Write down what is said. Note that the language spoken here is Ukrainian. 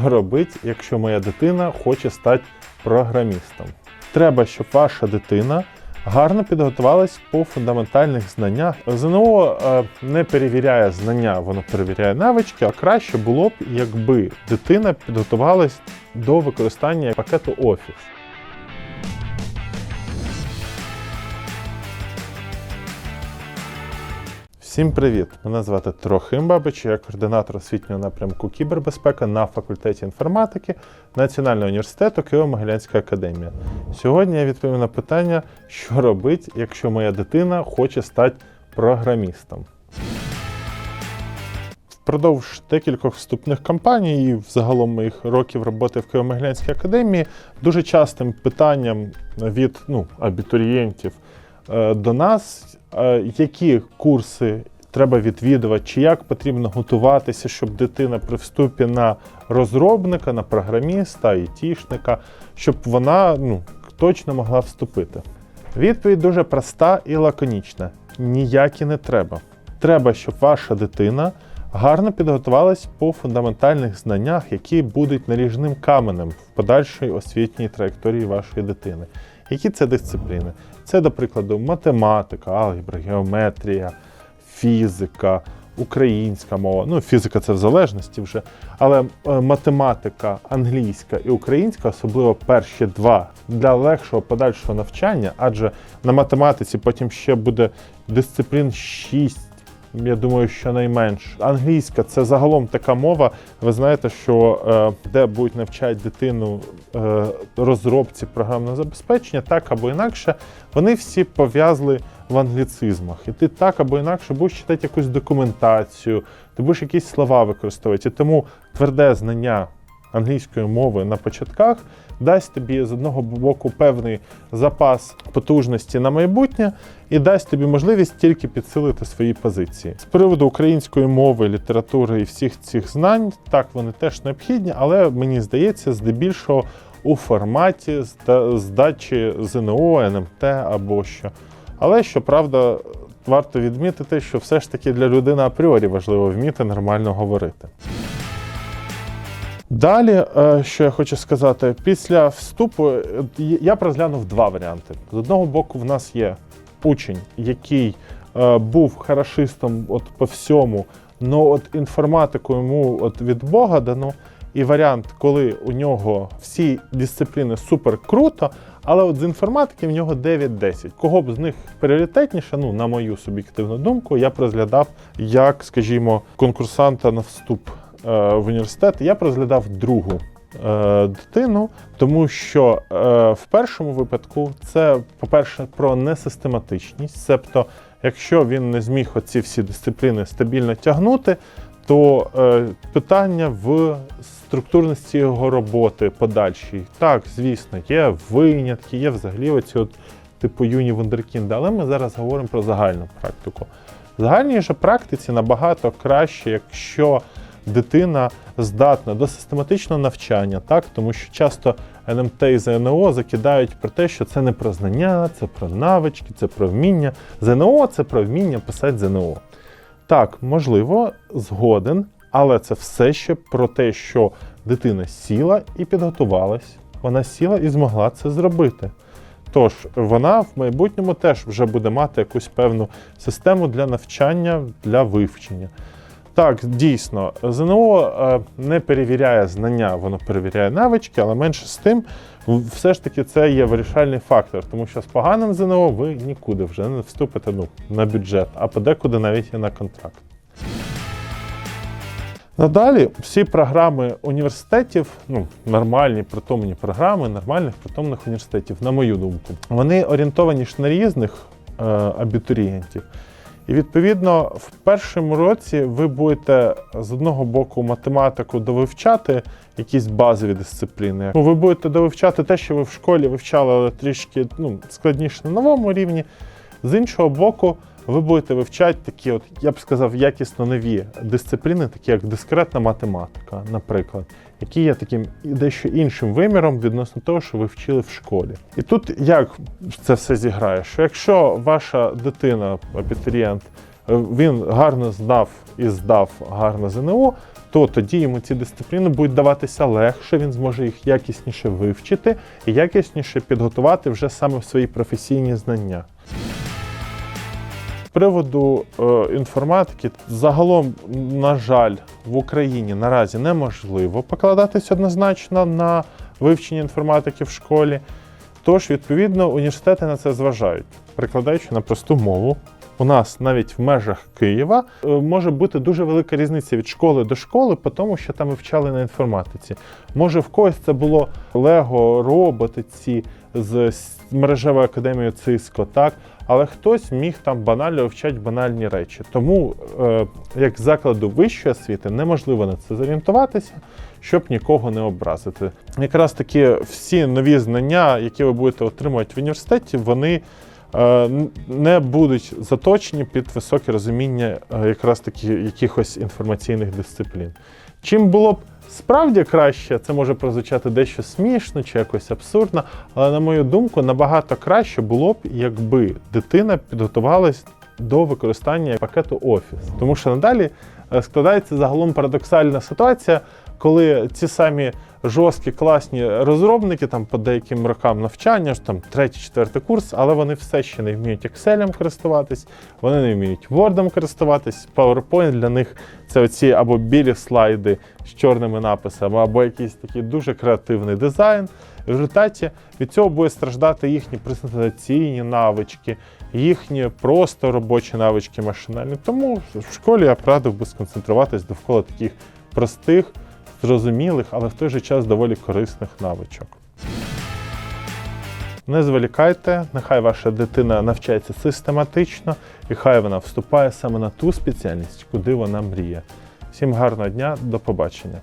що робити, якщо моя дитина хоче стати програмістом. Треба, щоб ваша дитина гарно підготувалась по фундаментальних знаннях. ЗНО е, не перевіряє знання, воно перевіряє навички, а краще було б, якби дитина підготувалась до використання пакету Office. Всім привіт! Мене звати Трохим Бабич, я координатор освітнього напрямку кібербезпека на факультеті інформатики Національного університету Києво-Могилянська академія. Сьогодні я відповім на питання, що робити, якщо моя дитина хоче стати програмістом. Впродовж декількох вступних кампаній і загалом моїх років роботи в Києво-Могилянській академії дуже частим питанням від ну, абітурієнтів до нас, е, які курси треба відвідувати, чи як потрібно готуватися, щоб дитина при вступі на розробника, на програміста, айтішника, щоб вона ну, точно могла вступити. Відповідь дуже проста і лаконічна: ніякі не треба. Треба, щоб ваша дитина гарно підготувалась по фундаментальних знаннях, які будуть наріжним каменем в подальшій освітній траєкторії вашої дитини. Які це дисципліни? Це, до прикладу, математика, алгебра, геометрія, фізика, українська мова. Ну, фізика це в залежності вже. Але е, математика, англійська і українська, особливо перші два, для легшого подальшого навчання, адже на математиці потім ще буде дисциплін 6. Я думаю, що найменш. Англійська це загалом така мова. Ви знаєте, що е, де будуть навчати дитину е, розробці програмного забезпечення, так або інакше, вони всі пов'язли в англіцизмах. І ти так або інакше будеш читати якусь документацію, ти будеш якісь слова використовувати. І тому тверде знання англійської мови на початках дасть тобі з одного боку певний запас потужності на майбутнє і дасть тобі можливість тільки підсилити свої позиції. З приводу української мови, літератури і всіх цих знань, так вони теж необхідні, але мені здається, здебільшого у форматі здачі ЗНО, НМТ або що. Але щоправда, варто відмітити, що все ж таки для людини апріорі важливо вміти нормально говорити. Далі, е, що я хочу сказати, після вступу е, я розглянув два варіанти. З одного боку, в нас є учень, який е, був хорошистом от по всьому, але от інформатику йому от від Бога дано. І варіант, коли у нього всі дисципліни супер круто, але от з інформатики в нього 9-10. Кого б з них пріоритетніше, ну, на мою суб'єктивну думку, я б розглядав як, скажімо, конкурсанта на вступ в університет, я розглядав другу е, дитину, тому що е, в першому випадку це, по-перше, про несистематичність. Себто, якщо він не зміг оці всі дисципліни стабільно тягнути, то е, питання в структурності його роботи подальшій. Так, звісно, є винятки, є взагалі оці от типу юні вундеркінди, але ми зараз говоримо про загальну практику. В загальній же практиці набагато краще, якщо дитина здатна до систематичного навчання, так тому що часто НМТ і ЗНО закидають про те, що це не про знання, це про навички, це про вміння. ЗНО це про вміння писати ЗНО. Так, можливо, згоден, але це все ще про те, що дитина сіла і підготувалась. Вона сіла і змогла це зробити. Тож вона в майбутньому теж вже буде мати якусь певну систему для навчання, для вивчення. Так, дійсно, ЗНО е, не перевіряє знання, воно перевіряє навички, але менше з тим, все ж таки це є вирішальний фактор, тому що з поганим ЗНО ви нікуди вже не вступите ну, на бюджет, а подекуди навіть і на контракт. Надалі всі програми університетів, ну нормальні притомні програми нормальних притомних університетів, на мою думку, вони орієнтовані ж на різних е, абітурієнтів. І відповідно в першому році ви будете з одного боку математику довивчати якісь базові дисципліни. Ну, ви будете довивчати те, що ви в школі вивчали, але трішки ну, складніше на новому рівні. З іншого боку, ви будете вивчати такі, от, я б сказав, якісно нові дисципліни, такі як дискретна математика, наприклад, які є таким дещо іншим виміром відносно того, що ви вчили в школі. І тут як це все зіграє? Що якщо ваша дитина, абітурієнт, е, він гарно знав і здав гарно ЗНО, то тоді йому ці дисципліни будуть даватися легше, він зможе їх якісніше вивчити і якісніше підготувати вже саме в свої професійні знання. Приводу е, інформатики, загалом, на жаль, в Україні наразі неможливо покладатись однозначно на вивчення інформатики в школі. Тож, відповідно, університети на це зважають, перекладаючи на просту мову. У нас навіть в межах Києва е, може бути дуже велика різниця від школи до школи, тому що там вивчали на інформатиці. Може, в когось це було Лего, роботи ці з мережевою академією Циско, так, але хтось міг там банально вивчати банальні речі. Тому, е, як закладу вищої освіти, неможливо на це зорієнтуватися, щоб нікого не образити. Якраз таки всі нові знання, які ви будете отримувати в університеті, вони е, не будуть заточені під високе розуміння е, якраз таки якихось інформаційних дисциплін. Чим було б справді краще, це може прозвучати дещо смішно чи якось абсурдно, але на мою думку, набагато краще було б, якби дитина підготувалась до використання пакету Office. Тому що надалі складається загалом парадоксальна ситуація, коли ці самі жорсткі класні розробники там по деяким рокам навчання, ж там третій, четвертий курс, але вони все ще не вміють Excel користуватись, вони не вміють Word користуватись. PowerPoint для них це оці або білі слайди з чорними написами, або якийсь такий дуже креативний дизайн. В результаті від цього буде страждати їхні презентаційні навички, їхні просто робочі навички машинальні. Тому в школі я б радив би сконцентруватись довкола таких простих, зрозумілих, але в той же час доволі корисних навичок. Не зволікайте, нехай ваша дитина навчається систематично, і хай вона вступає саме на ту спеціальність, куди вона мріє. Всім гарного дня, до побачення!